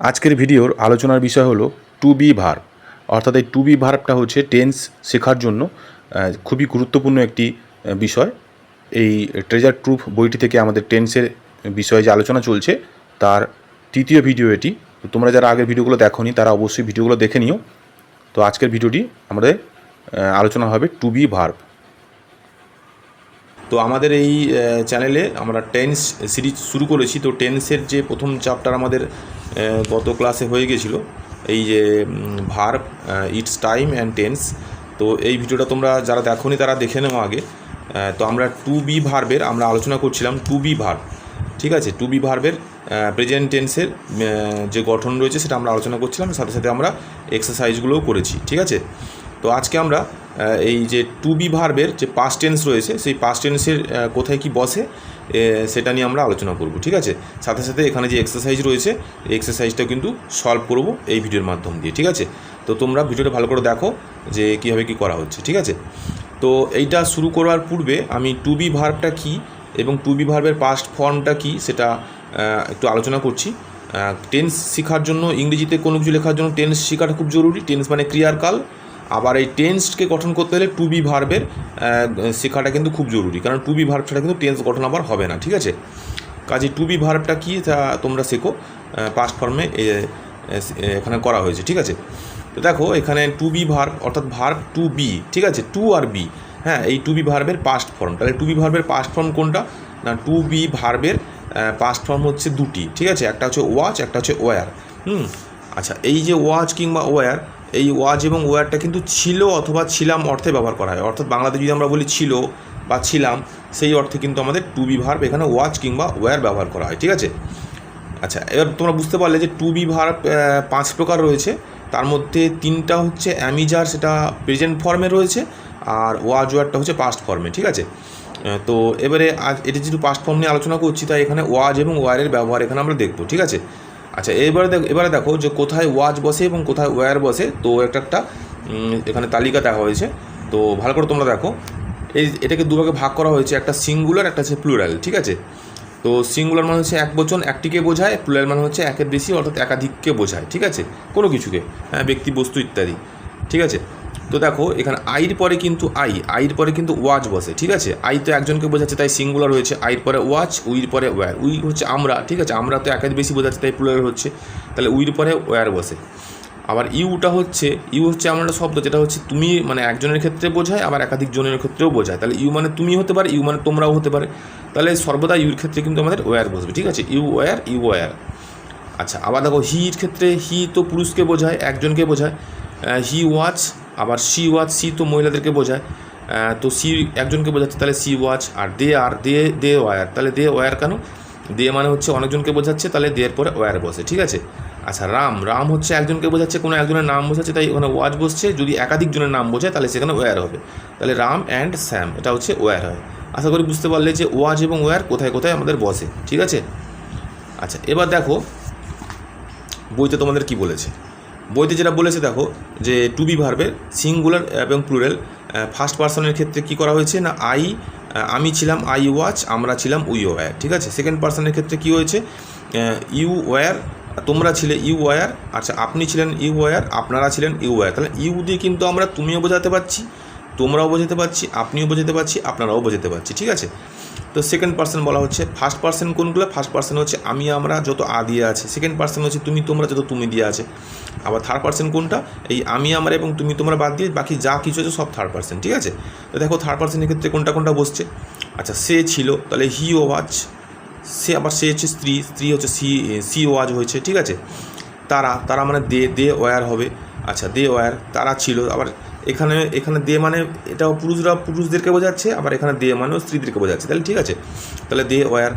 আজকের ভিডিওর আলোচনার বিষয় হলো টু বি ভার্ব অর্থাৎ এই টু বি ভার্বটা হচ্ছে টেন্স শেখার জন্য খুবই গুরুত্বপূর্ণ একটি বিষয়। এই ট্রেজার ট্রুফ বইটি থেকে আমাদের টেন্সের বিষয়ে যে আলোচনা চলছে, তার তৃতীয় ভিডিও এটি। তোমরা যারা আগের ভিডিওগুলো দেখোনি, তারা অবশ্যই ভিডিওগুলো দেখে নিও। তো আজকের ভিডিওটি আমাদের আলোচনা হবে টু বি ভার্ব তো আমাদের এই চ্যানেলে আমরা টেন্স সিরিজ শুরু করেছি। তো টেন্সের যে প্রথম চ্যাপ্টার আমাদের গত ক্লাসে হয়ে গেছিল। এই যে verb its time and tense তো এই ভিডিওটা তোমরা যারা দেখোনি তারা দেখে নেও আগে। তো আমরা টু বি ভার্বের আমরা আলোচনা করছিলাম টু বি ভার্ব ঠিক আছে? টু বি ভার্বের প্রেজেন্ট টেন্সের যে গঠন রয়েছে সেটা আমরা আলোচনা করছিলাম। সাথে সাথে আমরা এক্সারসাইজগুলোও করেছি। ঠিক আছে? তো আজকে আমরা এই যে টু বি ভার্বের যে পাস্ট টেন্স রয়েছে, সেই পাস্ট টেন্সের কোথায় কি বসে? সেটা নিয়ে আমরা আলোচনা করব, ঠিক আছে? সাথে সাথে এখানে যে এক্সারসাইজ রয়েছে, এই এক্সারসাইজটাও কিন্তু সলভ করব এই ভিডিওর মাধ্যম দিয়ে, ঠিক আছে? তো তোমরা ভিডিওটা ভালো করে দেখো যে কীভাবে কী করা হচ্ছে, ঠিক আছে? তো এইটা শুরু করার পূর্বে আমি টু বি ভার্বটা কী এবং টু বি ভার্বের পাস্ট ফর্মটা কী সেটা একটু আলোচনা করছি। টেন্স শেখার জন্য, ইংরেজিতে কোনো কিছু লেখার জন্য টেন্স শেখাটা খুব জরুরি। টেন্স মানে ক্রিয়ার কাল আবার এই টেন্সকে গঠন করতে হলে টু বি ভার্বের শেখাটা কিন্তু খুব জরুরি। কারণ টু বি ভার্ব ছাড়া কিন্তু টেন্স গঠন আবার হবে না, ঠিক আছে? কাজে টু বি ভার্বটা কী তা তোমরা শেখো পাস্ট ফর্মে এখানে করা হয়েছে, ঠিক আছে? তো দেখো, এখানে টু বি ভার্ব অর্থাৎ ভার্ব টু বি ঠিক আছে? টু আর বি হ্যাঁ এই টু বি ভার্বের পাস্ট ফর্ম তাহলে টু বি ভার্বের পাস্ট ফর্ম কোনটা? না টু বি ভার্বের পাস্ট ফর্ম হচ্ছে দুটি, ঠিক আছে? একটা হচ্ছে ওয়াচ একটা হচ্ছে ওয়ার হুম? আচ্ছা এই যে ওয়াচ কিংবা ওয়ার এই ওয়াচ এবং ওয়ারটা কিন্তু ছিল অথবা ছিলাম অর্থে ব্যবহার করা হয়। অর্থাৎ বাংলাতে যদি আমরা বলি ছিল বা ছিলাম, সেই অর্থে কিন্তু আমাদের টু বি ভার্ব এখানে ওয়াচ কিংবা ওয়ার ব্যবহার করা হয়, ঠিক আছে? আচ্ছা এবার তোমরা বুঝতে পারলে যে টু বি ভার্ব পাঁচ প্রকার রয়েছে। তার মধ্যে তিনটা হচ্ছে অ্যামিজার সেটা প্রেজেন্ট ফর্মে রয়েছে, আর ওয়াজ ওয়ারটা হচ্ছে পাস্ট ফর্মে ঠিক আছে? তো এবারে আজ এটা যেহেতু পাস্ট ফর্ম নিয়ে আলোচনা করছি, তাই এখানে ওয়াজ এবং ওয়ারের ব্যবহার এখানে আমরা দেখব, ঠিক আছে? আচ্ছা এবারে দেখো এবারে দেখো যে কোথায় ওয়াচ বসে এবং কোথায় ওয়্যার বসে, তো একটা একটা এখানে তালিকা দেওয়া হয়েছে। তো ভালো করে তোমরা দেখো, এই এটাকে দুভাগে ভাগ করা হয়েছে, একটা সিঙ্গুলার একটা হচ্ছে প্লুরাল ঠিক আছে? তো সিঙ্গুলার মানে হচ্ছে এক বচন, একটিকে বোঝায় প্লুরাল মানে হচ্ছে একের বেশি, অর্থাৎ একাধিককে বোঝায়, ঠিক আছে? কোনো কিছুকে হ্যাঁ ব্যক্তি, বস্তু ইত্যাদি, ঠিক আছে? তো দেখো, এখানে আইর পরে কিন্তু আই, আইর পরে কিন্তু ওয়াচ বসে, ঠিক আছে? আই তো একজনকে বোঝাচ্ছে, তাই সিঙ্গুলার হয়েছে, আইর পরে ওয়াচ উইর পরে ওয়্যার উই হচ্ছে আমরা, ঠিক আছে? আমরা তো একের বেশি বোঝাচ্ছে, তাই প্লুরাল হচ্ছে, তাহলে উইর পরে ওয়্যার বসে। আবার ইউটা হচ্ছে, ইউ হচ্ছে এমন একটা শব্দ, যেটা হচ্ছে তুমি মানে একজনের ক্ষেত্রে বোঝায়, আবার একাধিক জনের ক্ষেত্রেও বোঝায়। তাহলে ইউ মানে তুমি হতে পারে, ইউ মানে তোমরাও হতে পারে। তাহলে সর্বদা ইউর ক্ষেত্রে কিন্তু আমাদের ওয়্যার বসবে, ঠিক আছে? ইউ ওয়্যার ইউ ওয়্যার আচ্ছা আবার দেখো, হির ক্ষেত্রে হি তো পুরুষকে বোঝায়, একজনকে বোঝায়। হি ওয়াচ আবার সি ওয়াচ, সি তো মহিলাদেরকে বোঝায়। তো সি একজনকে বোঝাচ্ছে, তাহলে she was R they are, they they were তাহলে দে ওয়্যার কেন? দে মানে হচ্ছে অনেকজনকে বোঝাচ্ছে, তাহলে দেয়ের পরে ওয়ার বসে, ঠিক আছে? আচ্ছা রাম রাম হচ্ছে একজনকে বোঝাচ্ছে, কোনো একজনের নাম বোঝাচ্ছে তাই ওখানে ওয়াচ বসছে, যদি একাধিক জনের নাম বোঝায়, তাহলে সেখানে ওয়্যার হবে। তাহলে রাম অ্যান্ড স্যাম এটা হচ্ছে ওয়ার হয়। আশা করি বুঝতে পারলে যে ওয়াজ এবং ওয়ার কোথায় কোথায় আমাদের বসে, ঠিক আছে? আচ্ছা এবার দেখো, বইতে তোমাদের কি বলেছে? বইতে যেটা বলেছে, দেখো, যে টু বি ভার্বের সিঙ্গুলার এবং প্লুরাল ফার্স্ট পার্সনের ক্ষেত্রে কি করা হয়েছে না আই আমি ছিলাম আই ওয়াচ আমরা ছিলাম উই ওয়ার ঠিক আছে? সেকেন্ড পার্সনের ক্ষেত্রে কি হয়েছে? ইউ ওয়্যার তোমরা ছিলে ইউ ওয়ার আচ্ছা আপনি ছিলেন ইউ ওয়্যার আপনারা ছিলেন ইউ ওয়্যার তাহলে ইউ দিয়ে কিন্তু আমরা তুমিও বোঝাতে পারছি, তোমরাও বোঝাতে পারছি, আপনিও বোঝাতে পারছি, আপনারাও বোঝাতে পারছি, ঠিক আছে? তো সেকেন্ড পার্সন বলা হচ্ছে। ফার্স্ট পার্সন কোনগুলো? ফার্স্ট পার্সন হচ্ছে আমি, আমরা, যত আ দিয়ে আছে। সেকেন্ড পার্সন হচ্ছে তুমি, তোমরা, যত তুমি দিয়ে আছে। আবার থার্ড পার্সন কোনটা? এই আমি, আমরা এবং তুমি, তোমরা বাদ দিয়ে বাকি যা কিছু আছে সব থার্ড পার্সন ঠিক আছে? তো দেখো থার্ড পার্সনের ক্ষেত্রে কোনটা কোনটা বসছে? আচ্ছা সে ছিল, তাহলে হি ও ওয়াচ সে আবার সে হচ্ছে স্ত্রী স্ত্রী হচ্ছে সি সি ওয়াজ হয়েছে, ঠিক আছে? তারা তারা মানে দে দে ওয়ার হবে। আচ্ছা দে ওয়ার তারা ছিল, আবার এখানে এখানে দে মানে এটাও পুরুষরা পুরুষদেরকে বোঝাচ্ছে, আবার এখানে দে মানেও স্ত্রীদেরকে বোঝাচ্ছে। তাহলে ঠিক আছে। তাহলে দে ওয়ার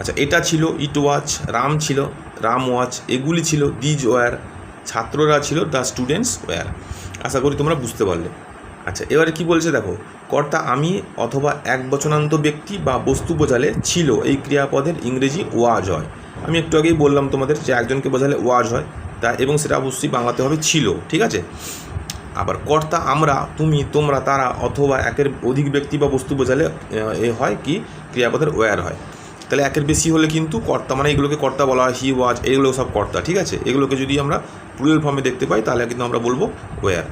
আচ্ছা এটা ছিল ইট ওয়াচ রাম ছিল রাম ওয়াচ এগুলি ছিল দিজ ওয়ার ছাত্ররা ছিল দ্য স্টুডেন্টস ওয়ার আশা করি তোমরা বুঝতে পারলে। আচ্ছা এবারে কি বলছে দেখো, কর্তা আমি অথবা এক বচনান্ত ব্যক্তি বা বস্তু বোঝালে ছিল এই ক্রিয়াপদের ইংরেজি ওয়াজ হয়। আমি একটু আগেই বললাম তোমাদের যে একজনকে বোঝালে ওয়াজ হয়, তা এবং সেটা অবশ্যই বাংলাতে হবে ছিল, ঠিক আছে? আবার কর্তা আমরা, তুমি, তোমরা, তারা অথবা একের অধিক ব্যক্তি বা বস্তু বোঝালে, এ হয় কি? ক্রিয়াপদের ওয়্যার হয়। তাহলে একের বেশি হলে কিন্তু কর্তা মানে এগুলোকে কর্তা বলা হয় হি ওয়াজ এগুলো সব কর্তা, ঠিক আছে? এগুলোকে যদি আমরা প্লুরাল ফর্মে দেখতে পাই, তাহলে কিন্তু আমরা বলব ওয়ার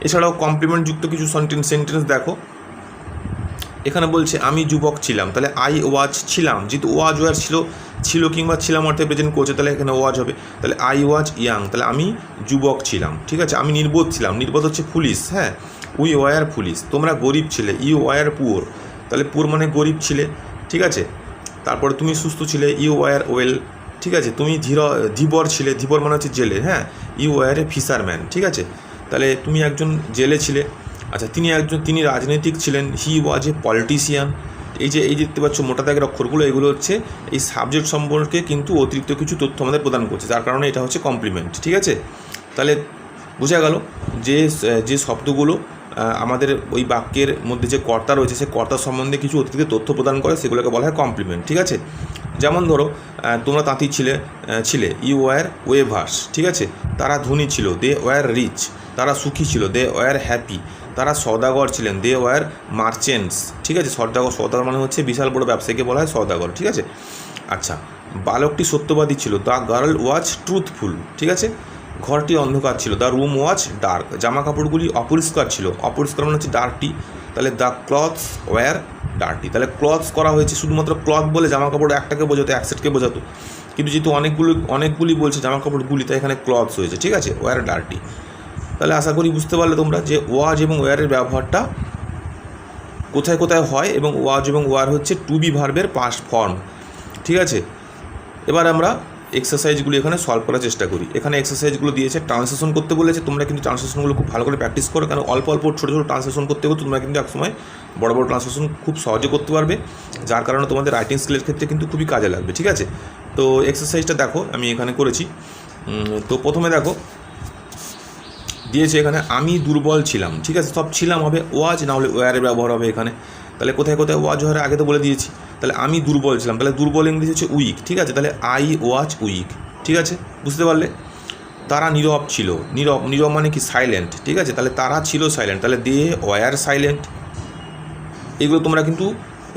এছাড়াও কমপ্লিমেন্ট যুক্ত কিছু সেন্টেন্স সেন্টেন্স দেখো। এখানে বলছে, আমি যুবক ছিলাম। তাহলে আই ওয়াজ ছিলাম। যেহেতু ওয়াজ ওয়ার ছিল ছিল কিংবা ছিলাম অর্থে প্রেজেন্ট করছে, তাহলে এখানে ওয়াজ হবে। তাহলে আই ওয়াজ ইয়াং তাহলে আমি যুবক ছিলাম, ঠিক আছে? আমি নির্বোধ ছিলাম। নির্বোধ হচ্ছে পুলিশ হ্যাঁ? উই ওয়ার পুলিশ তোমরা গরিব ছিলে ইউ ওয়ার পুয়ার তাহলে পুয়ার মানে গরিব ছিলে, ঠিক আছে? তারপরে তুমি সুস্থ ছিলে ইউ ওয়ার ওয়েল ঠিক আছে? তুমি ধীর, ধীবর ছিলে, ধীবর মানে হচ্ছে জেলে হ্যাঁ? ইউ ওয়ার এ ফিশারম্যান ঠিক আছে? তাহলে তুমি একজন জেলে ছিলে। আচ্ছা তিনি একজন, তিনি রাজনৈতিক ছিলেন হি ওয়াজ এ পলিটিশিয়ান এই যে, এই দেখতে পাচ্ছ মোটা দাগের অক্ষরগুলো, এগুলো হচ্ছে এই সাবজেক্ট সম্পর্কে কিন্তু অতিরিক্ত কিছু তথ্য আমাদের প্রদান করছে। যার কারণে এটা হচ্ছে কমপ্লিমেন্ট ঠিক আছে? তাহলে বোঝা গেল যে যে শব্দগুলো আমাদের ওই বাক্যের মধ্যে যে কর্তা রয়েছে সেই কর্তা সম্বন্ধে কিছু অতিরিক্ত তথ্য প্রদান করে, সেগুলোকে বলা হয় কমপ্লিমেন্ট ঠিক আছে? যেমন ধরো তোমরা তাঁতি ছিলে ছিলে ইউ ওয়ার ওয়েভার্স ঠিক আছে? তারা ধনী ছিল দে ওয়ার রিচ তারা সুখী ছিল দে ওয়ার হ্যাপি তারা সদাগর ছিলেন দে ওয়ার মার্চেন্টস ঠিক আছে? সদাগর সদাগর মানে হচ্ছে বিশাল বড় ব্যবসায়ীকে বলা হয় সদাগর ঠিক আছে? আচ্ছা বালকটি সত্যবাদী ছিল দ্য গার্ল ওয়াজ ট্রুথফুল ঠিক আছে? ঘরটি অন্ধকার ছিল দ্য রুম ওয়াজ ডার্ক জামা কাপড়গুলি অপরিষ্কার ছিল, অপরিষ্কার মানে হচ্ছে ডার্কটি তাহলে দ্য ক্লথস ওয়্যার ডার্টি তাহলে ক্লথস করা হয়েছে শুধুমাত্র ক্লথ বলে জামা কাপড় একটাকে বোঝাতো, এক সেটকে বোঝাতো। কিন্তু যেহেতু অনেকগুলো, অনেকগুলি বলছে জামা কাপড়গুলি তাই এখানে ক্লথস হয়েছে, ঠিক আছে? ওয়্যার ডার্টি তাহলে আশা করি বুঝতে পারলে তোমরা যে ওয়াজ এবং ওয়ারের ব্যবহারটা কোথায় কোথায় হয় এবং ওয়াজ এবং ওয়ার হচ্ছে টু বি ভার্বের পাস্ট ফর্ম ঠিক আছে? এবার আমরা এক্সারসাইজগুলো এখানে সলভ করার চেষ্টা করি। এখানে এক্সারসাইজগুলো দিয়েছে ট্রান্সলেশন করতে বলেছে, তোমরা কিন্তু ট্রান্সলেশনগুলো খুব ভালো করে প্র্যাকটিস করো কারণ অল্প অল্প ছোটো ছোটো ট্রান্সলেশন করতে গেলে তোমরা কিন্তু একসময় বড় বড় ট্রান্সলেশন খুব সহজে করতে পারবে, যার কারণে তোমাদের রাইটিং স্কিলের ক্ষেত্রে কিন্তু খুবই কাজে লাগবে। ঠিক আছে? তো এক্সারসাইজটা দেখো, আমি এখানে করেছি। তো প্রথমে দেখো দিয়েছে এখানে, আমি দুর্বল ছিলাম, ঠিক আছে? সব ছিলাম হবে, ওয়াজ, না হলে ওয়ারের ব্যবহার হবে এখানে। তাহলে কোথায় কোথায় ওয়াজ হয়, আগে তো বলে দিয়েছি। তাহলে আমি দুর্বল ছিলাম, তাহলে দুর্বল ইংরেজি হচ্ছে উইক ঠিক আছে? তাহলে আই ওয়াজ উইক ঠিক আছে? বুঝতে পারলে? তারা নীরব ছিল, নীরব নীরব মানে কি? সাইলেন্ট ঠিক আছে? তাহলে তারা ছিল সাইলেন্ট তাহলে দে ওয়ার সাইলেন্ট এগুলো তোমরা কিন্তু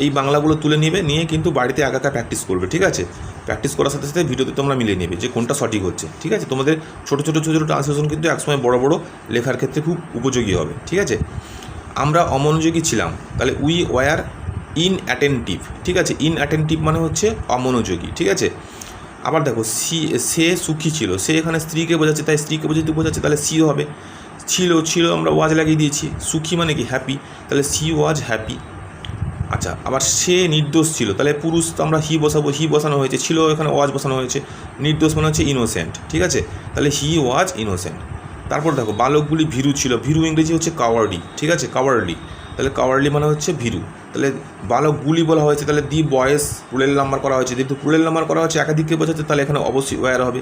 এই বাংলাগুলো তুলে নেবে, নিয়ে কিন্তু বাড়িতে একা প্র্যাকটিস করবে, ঠিক আছে? প্র্যাকটিস করার সাথে সাথে ভিডিওতে তোমরা মিলিয়ে নেবে যে কোনটা সঠিক হচ্ছে, ঠিক আছে? তোমাদের ছোটো ছোটো ছোটো ছোটো ট্রান্সলেশন কিন্তু একসময় বড় বড় লেখার ক্ষেত্রে খুব উপযোগী হবে, ঠিক আছে? আমরা অমনোযোগী ছিলাম, তাহলে উই ওয়ার ইন অ্যাটেন্টিভ ঠিক আছে? ইন অ্যাটেন্টিভ মানে হচ্ছে অমনোযোগী, ঠিক আছে? আবার দেখো, সি, সে সুখী ছিল, সে এখানে স্ত্রীকে বোঝাচ্ছে, তাই স্ত্রীকে বোঝাতে বোঝাচ্ছে, তাহলে সি হবে। ছিল ছিল, আমরা ওয়াজ লাগিয়ে দিয়েছি, সুখী মানে কি? হ্যাপি তাহলে সি ওয়াজ হ্যাপি আচ্ছা আবার সে নির্দোষ ছিল। তাহলে পুরুষ তো আমরা হি বসাবো হি বসানো হয়েছে, ছিল এখানে ওয়াজ বসানো হয়েছে। নির্দোষ মানে হচ্ছে ইনোসেন্ট ঠিক আছে? তাহলে হি ওয়াজ ইনোসেন্ট তারপর দেখো, বালকগুলি ভীরু ছিল। ভীরু ইংরেজি হচ্ছে কাওয়ার্ডি ঠিক আছে? কাওয়ার্ডলি তাহলে কাওয়ার্ডলি মানে হচ্ছে ভীরু। তাহলে বালকগুলি বলা হয়েছে, তাহলে দি বয়েস পুলেল নাম্বার করা হয়েছে। যেহেতু পুলেল নাম্বার করা হচ্ছে, একাধিককে বোঝাচ্ছে, তাহলে এখানে অবশ্যই ওয়ার হবে।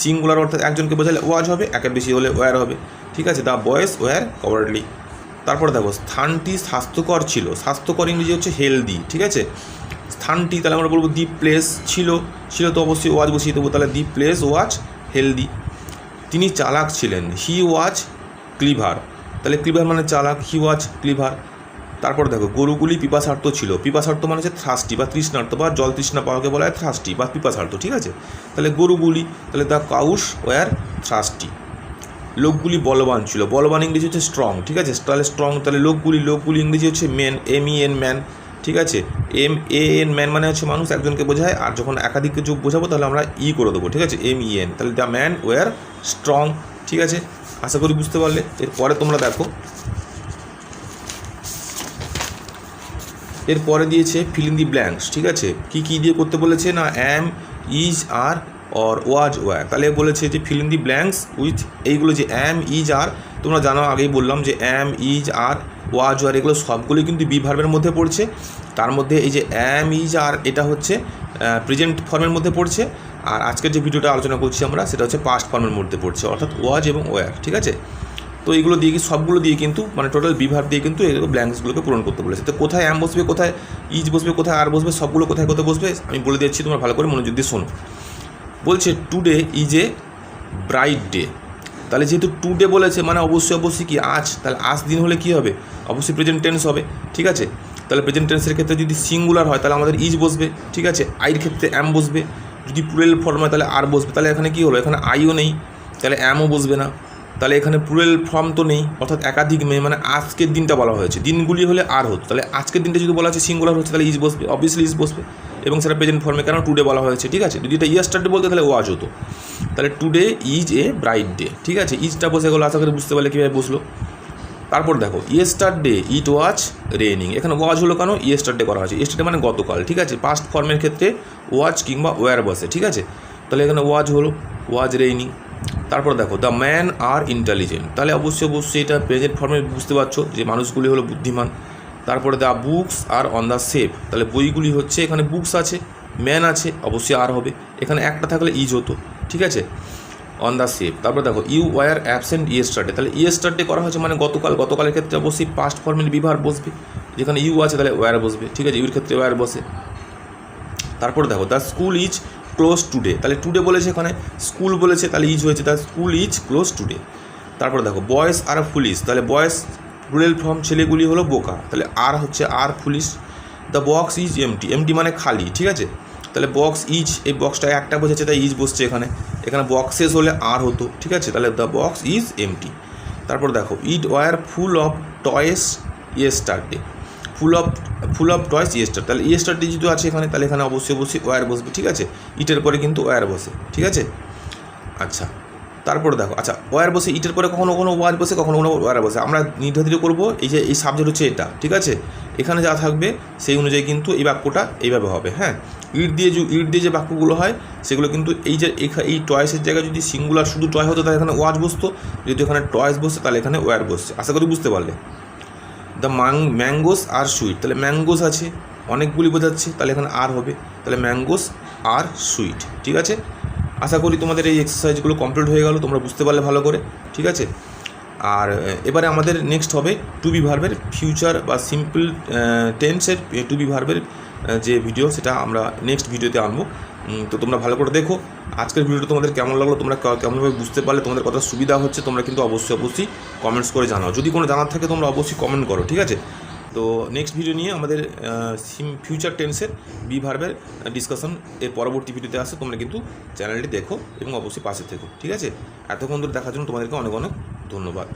সিঙ্গুলার অর্থাৎ একজনকে বোঝালে ওয়াজ হবে, একের বেশি হলে ওয়ার হবে। ঠিক আছে? দ্য বয়েস ওয়ার কাওয়ার্ডলি তারপর দেখো, স্থানটি স্বাস্থ্যকর ছিল। স্বাস্থ্যকর ইংরেজি হচ্ছে হেলদি ঠিক আছে? স্থানটি তাহলে আমরা বলব দি প্লেস ছিল। ছিল তো অবশ্যই ওয়াজ বসিয়ে দেবো, তাহলে দি প্লেস ওয়াজ হেলদি তিনি চালাক ছিলেন। হি ওয়াজ ক্লিভার তাহলে ক্লিভার মানে চালাক হি ওয়াজ ক্লিভার তারপর দেখো, গরুগুলি পিপাসার্থ ছিল। পিপাসার্থ মানে হচ্ছে থ্রাস্টি বা তৃষ্ণার্থ বা জল তৃষ্ণা পাওয়াকে বলা হয় থ্রাস্টি বা পিপাসার্থ, ঠিক আছে? তাহলে গরুগুলি, তাহলে দ্য কাউস ওয়ার থ্রাস্টি লোকগুলি বলবান ছিল। বলবান ইংরেজি হচ্ছে স্ট্রং ঠিক আছে? তাহলে স্ট্রং তাহলে লোকগুলি লোকগুলি ইংরেজি হচ্ছে men M E N man ঠিক আছে? এম এ এন ম্যান মানে হচ্ছে মানুষ, একজনকে বোঝায়, আর যখন একাধিককে যোগ বোঝাবো, তাহলে আমরা ই করে দেবো, ঠিক আছে? এম ই এন তাহলে দ্য ম্যান ওয়ার স্ট্রং ঠিক আছে? আশা করি বুঝতে পারলে। এরপরে তোমরা দেখো। এরপরে দিয়েছে ফিল দি ব্ল্যাঙ্কস ঠিক আছে? কি কি দিয়ে করতে বলেছে না? Am is are or was were তাহলে বলেছে যে fill in the blanks with এইগুলো যে অ্যাম ইজ আর তোমরা জানো, আগেই বললাম যে অ্যাম ইজ আর ওয়াজ ওয়ার এগুলো সবগুলোই কিন্তু বি ভার্বের মধ্যে পড়ছে। তার মধ্যে এই যে অ্যাম ইজ আর এটা হচ্ছে প্রেজেন্ট ফর্মের মধ্যে পড়ছে। আর আজকের যে ভিডিওটা আলোচনা করছি আমরা, সেটা হচ্ছে পাস্ট ফর্মের মধ্যে পড়ছে, অর্থাৎ ওয়াজ এবং ওয়ার ঠিক আছে? তো এইগুলো দিয়ে সবগুলো দিয়ে কিন্তু মানে টোটাল বিভাগ দিয়ে কিন্তু এগুলো ব্ল্যাঙ্কসগুলোকে পূরণ করতে বলেছে। তো কোথায় অ্যাম বসবে, কোথায় ইজ বসবে, কোথায় আর বসবে, সবগুলো কোথায় কোথায় বসবে, আমি বলে দিচ্ছি, তোমরা ভালো করে মনোযোগ দিয়ে শোনো। বলছে today is a bright day তাহলে যেহেতু টুডে বলেছে মানে অবশ্যই অবশ্যই কি আজ? তাহলে আজ দিন হলে কি হবে? অবশ্যই প্রেজেন্ট টেন্স হবে, ঠিক আছে? তাহলে প্রেজেন্ট টেন্সের ক্ষেত্রে যদি সিঙ্গুলার হয়, তাহলে আমাদের ইজ বসবে, ঠিক আছে? আইর ক্ষেত্রে অ্যাম বসবে। যদি প্লুরেল ফর্ম হয়, তাহলে আর বসবে। তাহলে এখানে কী হলো? এখানে আইও নেই, তাহলে অ্যামও বসবে না। তাহলে এখানে প্লুরেল ফর্ম তো নেই, অর্থাৎ একাধিক মেয়ে মানে আজকের দিনটা বলা হয়েছে। দিনগুলি হলে আর হতো। তাহলে আজকের দিনটা যদি বলা হচ্ছে সিঙ্গুলার হচ্ছে, তাহলে ইজ বসবে অবভিয়াসলি ইজ বসবে। এবং সেটা প্রেজেন্ট ফর্মে কেন টুডে বলা হয়েছে, ঠিক আছে? যদি এটা ইয়াস্টারডে বলতে, তাহলে ওয়াজ হতো তাহলে today is a bright day ঠিক আছে? ইজটা বসে গেলো, আশা করি বুঝতে পারলে কীভাবে বসল। তারপর দেখো yesterday it watch raining এখানে ওয়াজ হলো কেন? ইয়েস্টার ডে করা হয়েছে। ইয়েস্টার মানে গতকাল, ঠিক আছে? পাস্ট ফর্মের ক্ষেত্রে ওয়াচ কিংবা ওয়ার বসে, ঠিক আছে? তাহলে এখানে ওয়াজ হলো ওয়াজ রেইনিং তারপর দেখো দ্য ম্যান আর ইন্টেলিজেন্ট তাহলে অবশ্যই অবশ্যই এটা প্রেজেন্ট ফর্মে বুঝতে পারছ যে মানুষগুলি হলো বুদ্ধিমান। তারপরে the books are on the shelf তাহলে বইগুলি হচ্ছে, এখানে বুকস আছে ম্যান আছে, অবশ্যই আর হবে। এখানে একটা থাকলে ইজ হতো, ঠিক আছে? অন দ্য সেফ তারপর দেখো ইউ ওয়ার অ্যাবসেন্ট ইয়েস্টারডে তাহলে ইয়েস্টারডে করা হয়েছে মানে গতকাল। গতকালের ক্ষেত্রে অবশ্যই পাস্ট ফর্মের বিভার বসবে। যেখানে ইউ আছে, তাহলে ওয়ার বসবে, ঠিক আছে? ইউর ক্ষেত্রে ওয়ার বসে। তারপর দেখো the school is close today তাহলে টুডে বলেছে এখানে স্কুল বলেছে, তাহলে ইজ হয়েছে। The school is close today তারপর দেখো বয়েস আর ফুলিশ তাহলে বয়েস রুরাল ফর্ম ছেলেগুলি হলো বোকা। তাহলে আর হচ্ছে are foolish the box is empty empty মানে খালি, ঠিক আছে? তাহলে বক্স ইজ এই বক্সটা একটা বোঝাচ্ছে তাই ইজ বসছে এখানে। এখানে বক্সেস হলে আর হতো, ঠিক আছে? তাহলে দ্য বক্স ইজ এমটি তারপর দেখো it were full of toys yesterday full of full of toys yesterday তাহলে ইয়েস্টারডে যদি আছে এখানে, তাহলে এখানে অবশ্যই অবশ্যই ওয়ার বসবে, ঠিক আছে? ইটের পরে কিন্তু ওয়ার বসে, ঠিক আছে? আচ্ছা। তারপরে দেখো আচ্ছা ওয়ার বসে ইটের পরে কখনো কোনো ওয়ার বসে, কখনো কোনো ওয়ার বসে। আমরা নির্ধারিত করব এই যে এই সাবজেক্ট হচ্ছে এটা, ঠিক আছে? এখানে যা থাকবে সেই অনুযায়ী কিন্তু এই বাক্যটা এইভাবে হবে হ্যাঁ? ইট দিয়ে যে, ইট দিয়ে যে বাক্যগুলো হয়, সেগুলো কিন্তু এই যে এখা- এই টয়েসের জায়গায় যদি সিঙ্গুলার শুধু টয় হতো, তাহলে এখানে ওয়াজ বসতো। যদি এখানে টয়েস বসতো তাহলে এখানে ওয়ার বসছে। আশা করি বুঝতে পারলে। দ্য মাং ম্যাঙ্গোস আর সুইট তাহলে ম্যাঙ্গোস আছে, অনেকগুলি বোঝাচ্ছে, তাহলে এখানে আর হবে। তাহলে ম্যাঙ্গোস আর সুইট ঠিক আছে? আশা করি তোমাদের এই এক্সারসাইজগুলো কমপ্লিট হয়ে গেল, তোমরা বুঝতে পারলে ভালো করে, ঠিক আছে? আর এবারে আমাদের নেক্সট হবে টু বি ভার্বের ফিউচার বা সিম্পল টেন্সের টু বি ভার্বের যে ভিডিও সেটা আমরা নেক্সট ভিডিওতে আনব। তো তোমরা ভালো করে দেখো, আজকের ভিডিওটা তোমাদের কেমন লাগল, তোমরা কেমনভাবে বুঝতে পারলে, তোমাদের কথা সুবিধা হচ্ছে, তোমরা কিন্তু অবশ্যই অবশ্যই কমেন্টস করে জানাও। যদি কোনো জানার থাকে, তোমরা অবশ্যই কমেন্ট করো, ঠিক আছে? তো নেক্সট ভিডিও নিয়ে আমাদের সিম ফিউচার টেন্সের বি ভার্বের ডিসকাশন এর পরবর্তী ভিডিওতে আসে তোমরা কিন্তু চ্যানেলটি দেখো এবং অবশ্যই পাশে থেকো, ঠিক আছে? এতক্ষণ ধরে দেখার জন্য তোমাদেরকে অনেক অনেক ধন্যবাদ।